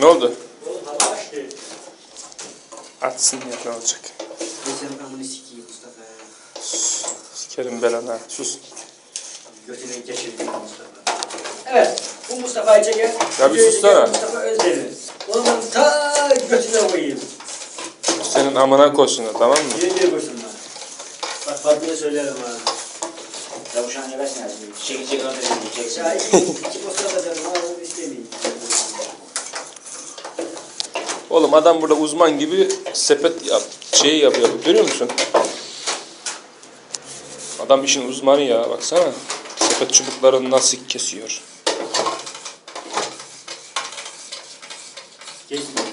Ne oldu? Atsın ya ne olacak? Geçen amını sikeyim Mustafa ya. Sikerim belanı. Sus. Götüne geçirdim Mustafa. Evet. Bu Mustafa'yı çeker. Ya bir sussana. çeken Mustafa Özdemir. Onu ben ta götüne koyayım. Senin amına koysunlar tamam mı? Bir koysunlar. Bak Fatma'ya söylerim ha. Ya bu şu an yemezsin abi. Çekil çekil orada çekil. Çeksin. Ya iki, iki posta da canım. Ha onu istemeyeyim. Oğlum adam burada uzman gibi sepet yap, şey yapıyor. Görüyor musun? Adam işin uzmanı ya baksana. Sepet çubuklarını nasıl kesiyor. Geçmiyor.